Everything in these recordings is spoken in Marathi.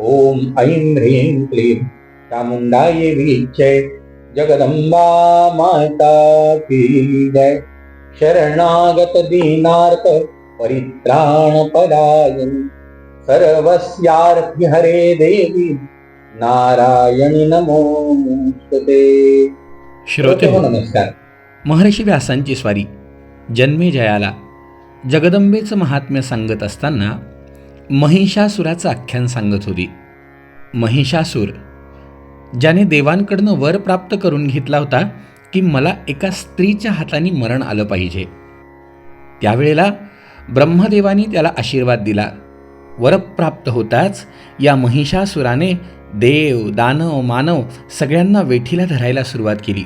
ओम ऐं ह्रीं क्लीं चामुंडाय विच्चय जगदंबा माता की जय। शरणागत दीनार्थ परित्राण पदायन सर्वस्यार्थी हरे देवी नारायणी नमोस्तुते श्रोते हो, नमस्कार। महर्षी व्यासांची स्वारी जन्मे जयाला जगदंबेचं महात्म्य सांगत असताना महिषासुराचं आख्यान सांगत होती. महिषासूर ज्याने देवांकडनं वर प्राप्त करून घेतला होता की मला एका स्त्रीच्या हाताने मरण आलं पाहिजे. त्यावेळेला ब्रह्मदेवानी त्याला आशीर्वाद दिला. वरप्राप्त होताच या महिषासुराने देव दानव मानव सगळ्यांना वेठीला धरायला सुरुवात केली.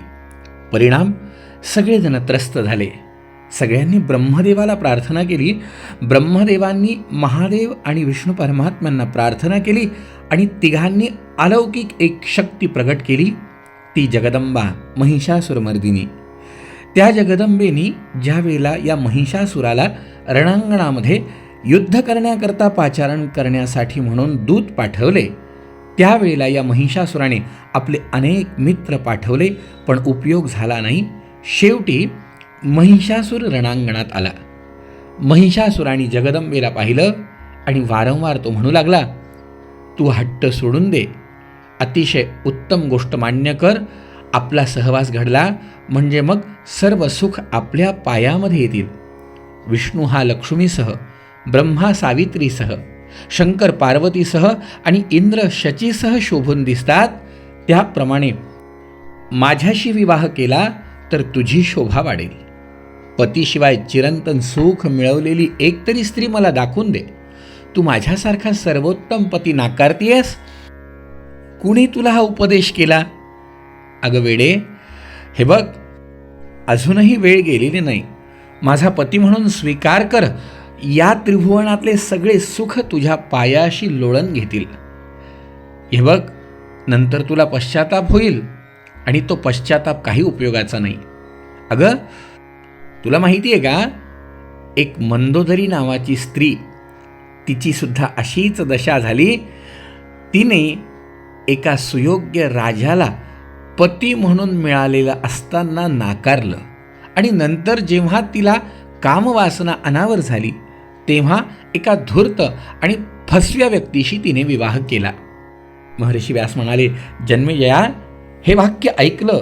परिणाम सगळेजण त्रस्त झाले. सगळ्यांनी ब्रह्मदेवाला प्रार्थना केली. ब्रह्मदेवांनी महादेव आणि विष्णू परमात्म्यांना प्रार्थना केली आणि तिघांनी अलौकिक एक शक्ती प्रगट केली. ती जगदंबा महिषासुरमर्दिनी. त्या जगदंबेनी ज्यावेळेला या महिषासुराला रणांगणामध्ये युद्ध करण्याकरता पाचारण करण्यासाठी म्हणून दूत पाठवले त्यावेळेला या महिषासुराने आपले अनेक मित्र पाठवले पण उपयोग झाला नाही. शेवटी महिषासूर रणांगणात आला. महिषासुराने जगदंबेला पाहिलं आणि वारंवार तो म्हणू लागला तू हट्ट सोडून दे. अतिशय उत्तम गोष्ट मान्य कर. आपला सहवास घडला म्हणजे मग सर्व सुख आपल्या पायामध्ये येतील. विष्णू हा लक्ष्मीसह ब्रह्मा सावित्रीसह शंकर पार्वतीसह आणि इंद्र शचीसह शोभून दिसतात. त्याप्रमाणे माझ्याशी विवाह केला तर तुझी शोभा वाढेल. पतीशिवाय चिरंतन सुख मिळवलेली एकतरी स्त्री मला दाखवून दे. तू माझ्यासारखा सर्वोत्तम पती नाकारतीयस? कुणी तुला हा उपदेश केला? अगं वेडे हे बघ अजूनही वेळ गेलेली नाही. माझा पती म्हणून स्वीकार कर. या त्रिभुवनातले सगळे सुख तुझ्या पायाशी लोळण घेतील. हे बघ नंतर तुला पश्चाताप होईल आणि तो पश्चाताप काही उपयोगाचा नाही. अगं तुला माहिती आहे का? एक मंदोदरी नावाची स्त्री तिची सुद्धा अशीच दशा झाली. तिने एका सुयोग्य राजाला पती म्हणून मिळालेलं असताना नाकारलं आणि नंतर जेव्हा तिला कामवासना अनावर झाली तेव्हा एका धूर्त आणि फसव्या व्यक्तीशी तिने विवाह केला. महर्षी व्यास म्हणाले जन्मेजया हे वाक्य ऐकलं.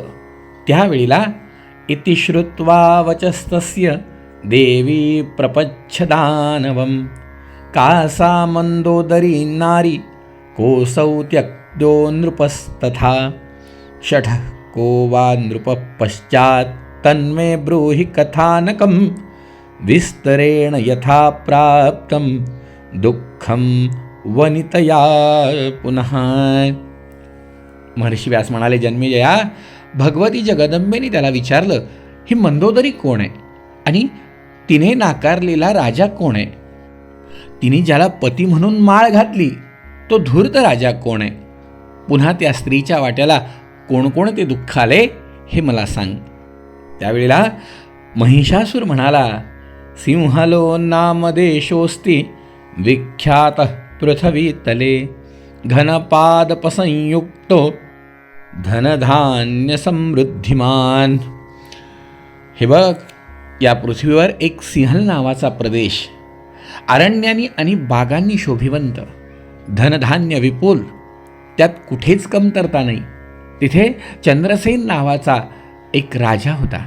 त्यावेळेला इति श्रुत्वा वचस्तस्य देवी प्रपच्छदानवं का सा नारी कोऽसौ त्यक्तो नृपस्तथा। षठः को वा नृपः पश्चात् तन्मे ब्रूहि कथानकं विस्तरेण यथा प्राप्तं दुःखं वनितया पुनः। महर्षी व्यास म्हणाले जन्मेजया भगवती जगदंबेने त्याला विचारलं ही मंदोदरी कोण आहे? आणि तिने नाकारलेला राजा कोण आहे? तिने ज्याला पती म्हणून माळ घातली तो धूर्त राजा कोण आहे? पुन्हा त्या स्त्रीच्या वाट्याला कोणकोणते दुःख आले हे मला सांग. त्यावेळेला महिषासूर म्हणाला सिंहलो नामदेशोस्ती विख्यात पृथ्वीतले घनपादपसंयुक्तो धनधान्य समृद्धिमान. हे बघ या पृथ्वीवर एक सिंहल नावाचा प्रदेश. अरण्यानी आणि बागांनी शोभिवंत. धनधान्य विपुल. त्यात कुठेच कमतरता नाही. तिथे चंद्रसेन नावाचा एक राजा होता.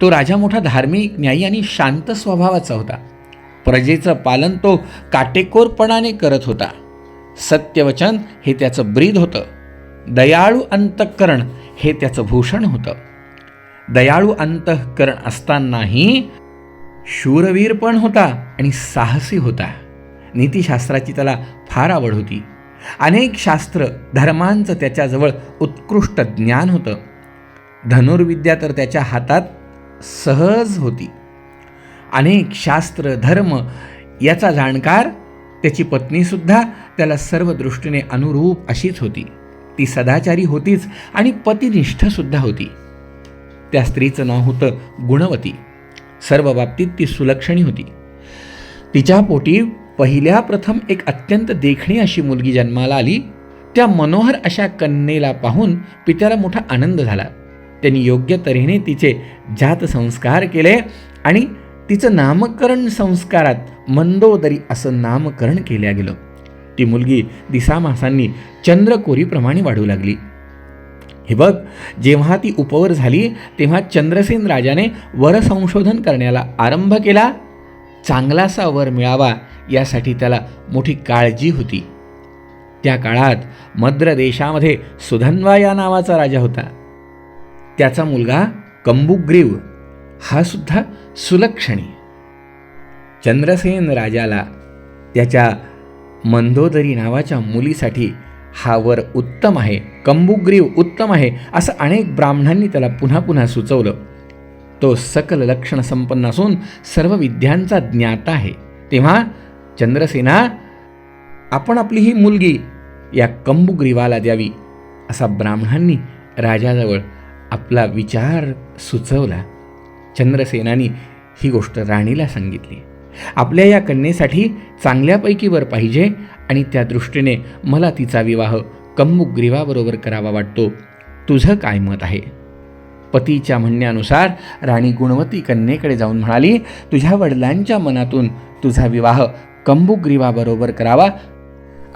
तो राजा मोठा धार्मिक न्यायी आणि शांत स्वभावाचा होता. प्रजेचं पालन तो काटेकोरपणाने करत होता. सत्यवचन हे त्याचं ब्रीद होतं. दयाळू अंतःकरण हे त्याचं भूषण होतं. दयाळू अंतःकरण असतानाही शूरवीर पण होता आणि साहसी होता. नीतिशास्त्राची त्याला फार आवड होती. अनेक शास्त्र धर्मांचं त्याच्याजवळ उत्कृष्ट ज्ञान होतं. धनुर्विद्या तर त्याच्या हातात सहज होती. अनेक शास्त्र धर्म याचा जाणकार त्याची पत्नीसुद्धा त्याला सर्व दृष्टीने अनुरूप अशीच होती. ती सदाचारी होतीच आणि पतिनिष्ठसुद्धा होती. त्या स्त्रीचं नाव होतं गुणवती. सर्व बाबतीत ती सुलक्षणी होती. तिच्या पोटी पहिल्या प्रथम एक अत्यंत देखणी अशी मुलगी जन्माला आली. त्या मनोहर अशा कन्येला पाहून पित्याला मोठा आनंद झाला. त्यांनी योग्य तऱ्हेने तिचे जात संस्कार केले आणि तिचं नामकरण संस्कारात मंदोदरी असं नामकरण केल्या गेलं. ती मुलगी दिसामासांनी चंद्रकोरीप्रमाणे वाढू लागली. हे बघ जेव्हा ती उपवर झाली तेव्हा चंद्रसेन राजाने वरसंशोधन करण्याला आरंभ केला. चांगलासा वर मिळावा यासाठी त्याला मोठी काळजी होती. त्या काळात मद्र देशामध्ये सुधन्वा या नावाचा राजा होता. त्याचा मुलगा कंबुग्रीव हा सुद्धा सुलक्षणी. चंद्रसेन राजाला त्याच्या मंदोदरी नावाच्या मुलीसाठी हा वर उत्तम आहे कंबुग्रीव उत्तम आहे असं अनेक ब्राह्मणांनी त्याला पुन्हा पुन्हा सुचवलं. तो सकल लक्षण संपन्न असून सर्व विद्यांचा ज्ञाता आहे. तेव्हा चंद्रसेना आपण आपली ही मुलगी या कंबुग्रीवाला द्यावी असा ब्राह्मणांनी राजाजवळ आपला विचार सुचवला. चंद्रसेनानी ही गोष्ट राणीला सांगितली. आपल्या या कन्येसाठी चांगल्यापैकी वर पाहिजे आणि त्या दृष्टीने मला तिचा विवाह कंबुग्रीवाबरोबर करावा वाटतो. तुझं काय मत आहे? पतीच्या म्हणण्यानुसार राणी गुणवती कन्येकडे जाऊन म्हणाली तुझ्या वडिलांच्या मनातून तुझा विवाह कंबुग्रीवाबरोबर करावा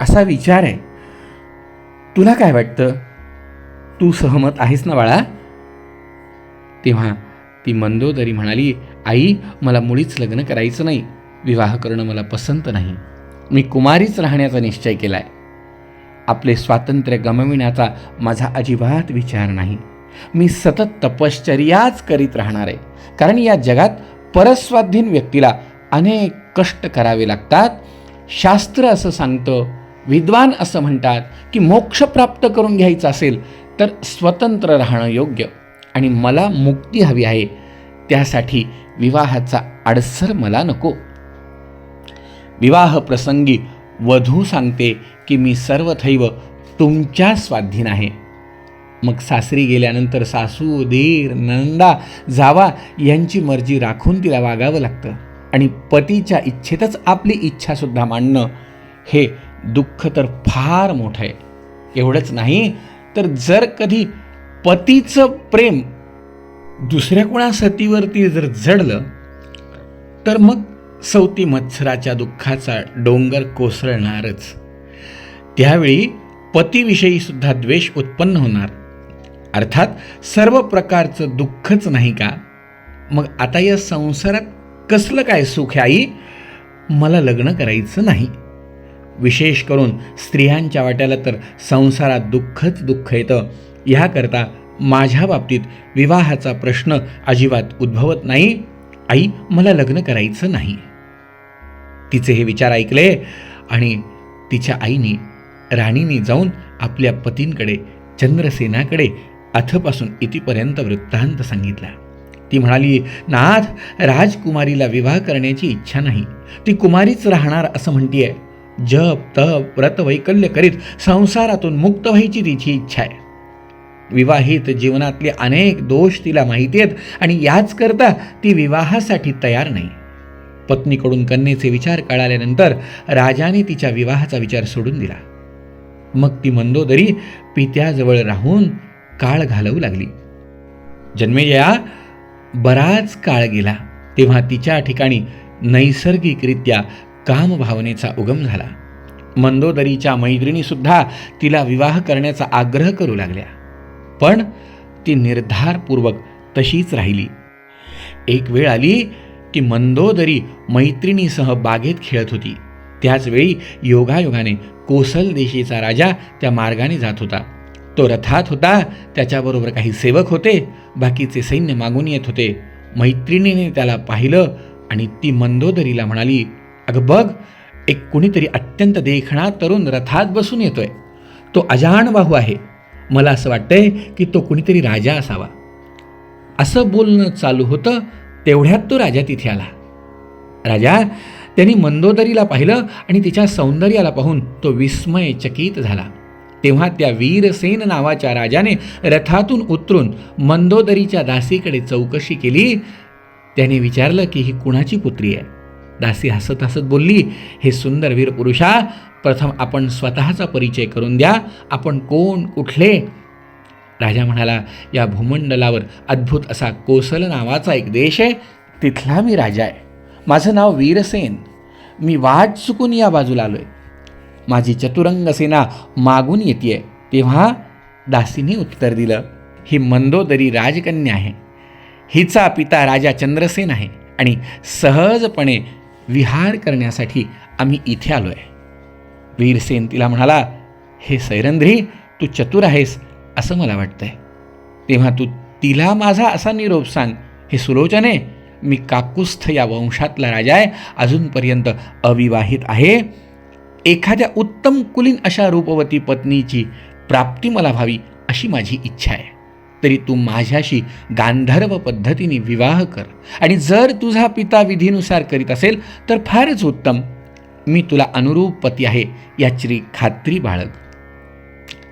असा विचार आहे. तुला काय वाटतं? तू सहमत आहेस ना बाळा? तेव्हा ती मंदोदरी म्हणाली आई मला मुळीच लग्न करायचं नाही. विवाह करणं मला पसंत नाही. मी कुमारीच राहण्याचा निश्चय केला आहे आपले स्वातंत्र्य गमविण्याचा माझा अजिबात विचार नाही. मी सतत तपश्चर्याच करीत राहणार आहे. कारण या जगात परस्वाधीन व्यक्तीला अनेक कष्ट करावे लागतात. शास्त्र असं सांगतं विद्वान असं म्हणतात की मोक्ष प्राप्त करून घ्यायचं असेल तर स्वतंत्र राहणं योग्य. आणि मला मुक्ती हवी आहे त्यासाठी विवाहाचा अडसर मला नको. विवाह प्रसंगी वधू सांगते की मी सर्वथैव तुमच्या स्वाधीन आहे. मग सासरी गेल्यानंतर सासू दीर नंदा जावा यांची मर्जी राखून तिला वागावं लागतं आणि पतीच्या इच्छेतच आपली इच्छासुद्धा मांडणं हे दुःख तर फार मोठं आहे. एवढंच नाही तर जर कधी पतीचं प्रेम दुसऱ्या कोणा सतीवरती जर जडलं तर मग सवती मत्सराच्या दुःखाचा डोंगर कोसळणारच. त्यावेळी पतीविषयी सुद्धा द्वेष उत्पन्न होणार. अर्थात सर्व प्रकारचं दुःखच नाही का? मग आता या संसारात कसलं काय सुख आहे आई? मला लग्न करायचं नाही. विशेष करून स्त्रियांच्या वाट्याला तर संसारात दुःखच दुःख येतं. ह्याकरता माझ्या बाबतीत विवाहाचा प्रश्न अजिबात उद्भवत नाही. आई मला लग्न करायचं नाही. तिचे हे विचार ऐकले आणि तिच्या आईने राणीने जाऊन आपल्या पतींकडे चंद्रसेनाकडे अथपासून इतिपर्यंत वृत्तांत सांगितला. ती म्हणाली नाथ राजकुमारीला विवाह करण्याची इच्छा नाही. ती कुमारीच राहणार असं म्हणतीये. जप तप व्रत वैकल्य करीत संसारातून मुक्त व्हायची तिची इच्छा आहे. विवाहित जीवनातले अनेक दोष तिला माहिती आहेत आणि याच करता ती विवाहासाठी तयार नाही. पत्नीकडून कन्येचे विचार कळाल्यानंतर राजाने तिच्या विवाहाचा विचार सोडून दिला. मग ती मंदोदरी पित्याजवळ राहून काळ घालवू लागली. जन्मेजया बराच काळ गेला तेव्हा तिच्या ठिकाणी नैसर्गिकरित्या कामभावनेचा उगम झाला. मंदोदरीच्या मैत्रिणीसुद्धा तिला विवाह करण्याचा आग्रह करू लागल्या. पण ती निर्धारपूर्वक तशीच राहिली. एक वेळ आली की मंदोदरी मैत्रिणीसह बागेत खेळत होती. त्याचवेळी योगायोगाने कोसल देशीचा राजा त्या मार्गाने जात होता. तो रथात होता त्याच्याबरोबर काही सेवक होते बाकीचे सैन्य मागून येत होते. मैत्रिणीने त्याला पाहिलं आणि ती मंदोदरीला म्हणाली अगं बघ एक कुणीतरी अत्यंत देखणा तरुण रथात बसून येतोय. तो अजाणबाहू आहे. मला असं वाटतंय की तो कुणीतरी राजा असावा. असं बोलणं चालू होतं तेवढ्यात तो राजा तिथे आला. राजा त्यांनी मंदोदरीला पाहिलं आणि तिच्या सौंदर्याला पाहून तो विस्मयचकित झाला. तेव्हा त्या वीरसेन नावाच्या राजाने रथातून उतरून मंदोदरीच्या दासीकडे चौकशी केली. त्याने विचारलं की ही कुणाची पुत्री आहे? दासी हसत हसत बोलली हे सुंदर वीर पुरुषा प्रथम आपण स्वतःचा परिचय करून द्या. आपण कोण कुठले? राजा म्हणाला या भूमंडलावर अद्भुत असा कोसल नावाचा एक देश आहे. तिथला मी राजा आहे. माझं नाव वीरसेन. मी वाट चुकून या बाजूला आलो आहे माझी चतुरंग सेना मागून येते तेव्हा दासीने उत्तर दिलं ही मंदोदरी राजकन्या आहे. हिचा पिता राजा चंद्रसेन आहे आणि सहजपणे विहार करण्यासाठी आम्ही इथे आलो आहे वीरसेन तिला म्हणाला हे सैरंध्री तू चतुर आहेस असं मला वाटतंय. तेव्हा तू तिला माझा असा निरोप सांग. हे सुलोचने मी काकुस्थ या वंशातला राजा आहे अजूनपर्यंत अविवाहित आहे. एखाद्या उत्तम कुलीन अशा रूपवती पत्नीची प्राप्ती मला व्हावी अशी माझी इच्छा आहे. तरी तू माझ्याशी गांधर्व पद्धतीने विवाह कर आणि जर तुझा पिता विधीनुसार करीत असेल तर फारच उत्तम. मी तुला अनुरूप पती आहे याची खात्री बाळग.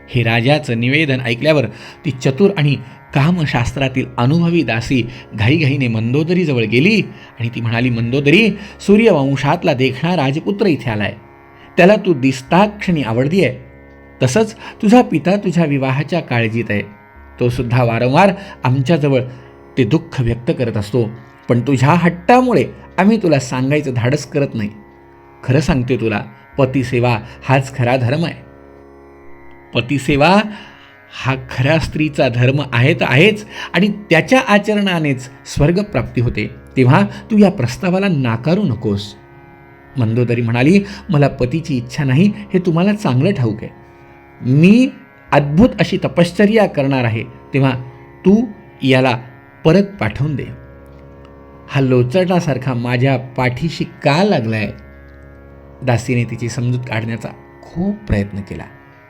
हे राजाचं निवेदन ऐकल्यावर ती चतुर आणि कामशास्त्रातील अनुभवी दासी घाईघाईने मंदोदरीजवळ गेली आणि ती म्हणाली मंदोदरी सूर्यवंशातला देखणा राजपुत्र इथे आलाय. त्याला तू दिसता क्षणी आवडती आहे. तसंच तुझा पिता तुझ्या विवाहाच्या काळजीत आहे. तो सुद्धा वारंवार आमच्याजवळ ते दुःख व्यक्त करत असतो. पण तुझ्या हट्टामुळे आम्ही तुला सांगायचं धाडस करत नाही. खरं सांगते तुला पतिसेवा हाच खरा धर्म आहे. पतिसेवा हा खऱ्या स्त्रीचा धर्म आहे तर आहेच आणि त्याच्या आचरणानेच स्वर्गप्राप्ती होते. तेव्हा तू या प्रस्तावाला नाकारू नकोस. मंदोदरी म्हणाली मला पतीची इच्छा नाही हे तुम्हाला चांगलं ठाऊक आहे. मी अद्भुत अशी तपश्चर्या करणार आहे तेव्हा तू याला परत पाठवून दे. हा लोचटासारखा माझ्या पाठीशी का लागलाय? दासीने तिची समजूत काढण्याचा खूप प्रयत्न केला.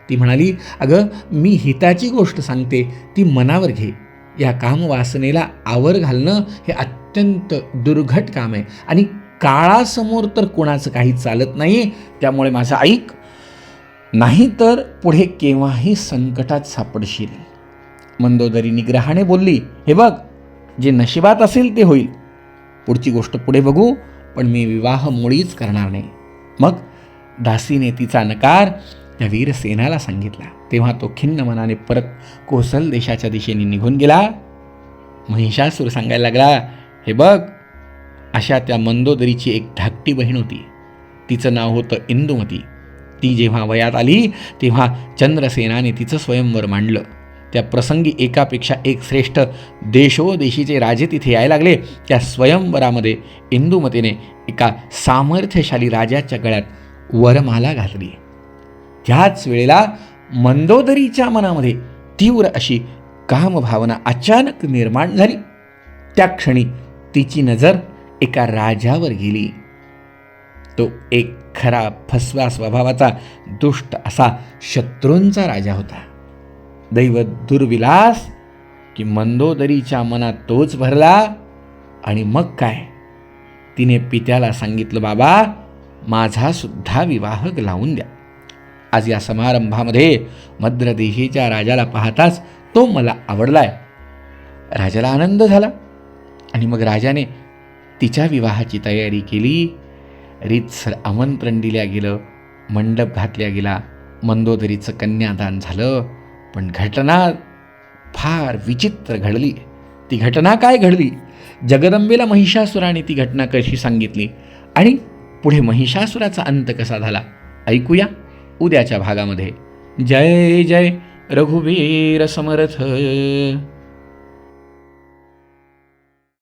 ती म्हणाली अगं मी हिताची गोष्ट सांगते ती मनावर घे. या कामवासनेला आवर घालणं हे अत्यंत दुर्घट काम आहे आणि काळासमोर तर कोणाचं काही चालत नाही त्यामुळे माझं ऐक. नाही तर पुढे केव्हाही संकटात सापडशील. मंदोदरी निग्रहाने बोलली हे बघ जे नशिबात असेल ते होईल. पुढची गोष्ट पुढे बघू पण मी विवाह मुळीच करणार नाही. मग दासीने तिचा नकार त्या वीरसेनाला सांगितला. तेव्हा तो खिन्न मनाने परत कोसल देशाच्या दिशेने निघून गेला. महिषासूर सांगायला लागला हे बघ अशा त्या मंदोदरीची एक धाकटी बहीण होती. तिचं नाव होतं इंदुमती. ती जेव्हा वयात आली तेव्हा चंद्रसेनाने तिचं स्वयंवर मांडलं. त्या प्रसंगी एकापेक्षा एक श्रेष्ठ देशोदेशीचे राजे तिथे यायला लागले. त्या स्वयंवरामध्ये इंदुमतीने एका सामर्थ्यशाली राजाच्या गळ्यात वरमाला घातली. त्याच वेळेला मंदोदरीच्या मनामध्ये तीव्र अशी कामभावना अचानक निर्माण झाली. त्या क्षणी तिची नजर एका राजावर गेली. तो एक खरा फसवा स्वभावाचा दुष्ट असा शत्रूंचा राजा होता. दैव दुर्विलास की मंदोदरीच्या मनात तोच भरला. आणि मग काय? तिने पित्याला सांगितलं बाबा माझा सुद्धा विवाह लावून द्या. आज या समारंभामध्ये मद्रदेशीच्या राजाला पाहताच तो मला आवडलाय. राजाला आनंद झाला. आणि मग राजाने तिच्या विवाहाची तयारी केली. रीतसर आमंत्रण दिल्या गेलं मंडप घातल्या गेला मंदोदरीचं कन्यादान झालं. पण घटना फार विचित्र घडली. ती घटना काय घडली? जगदंबेला महिषासुराने ती घटना कशी सांगितली? आणि पुढे महिषासुराचा अंत कसा झाला? ऐकूया उद्याच्या भागामध्ये. जय जय रघुवीर समर्थ.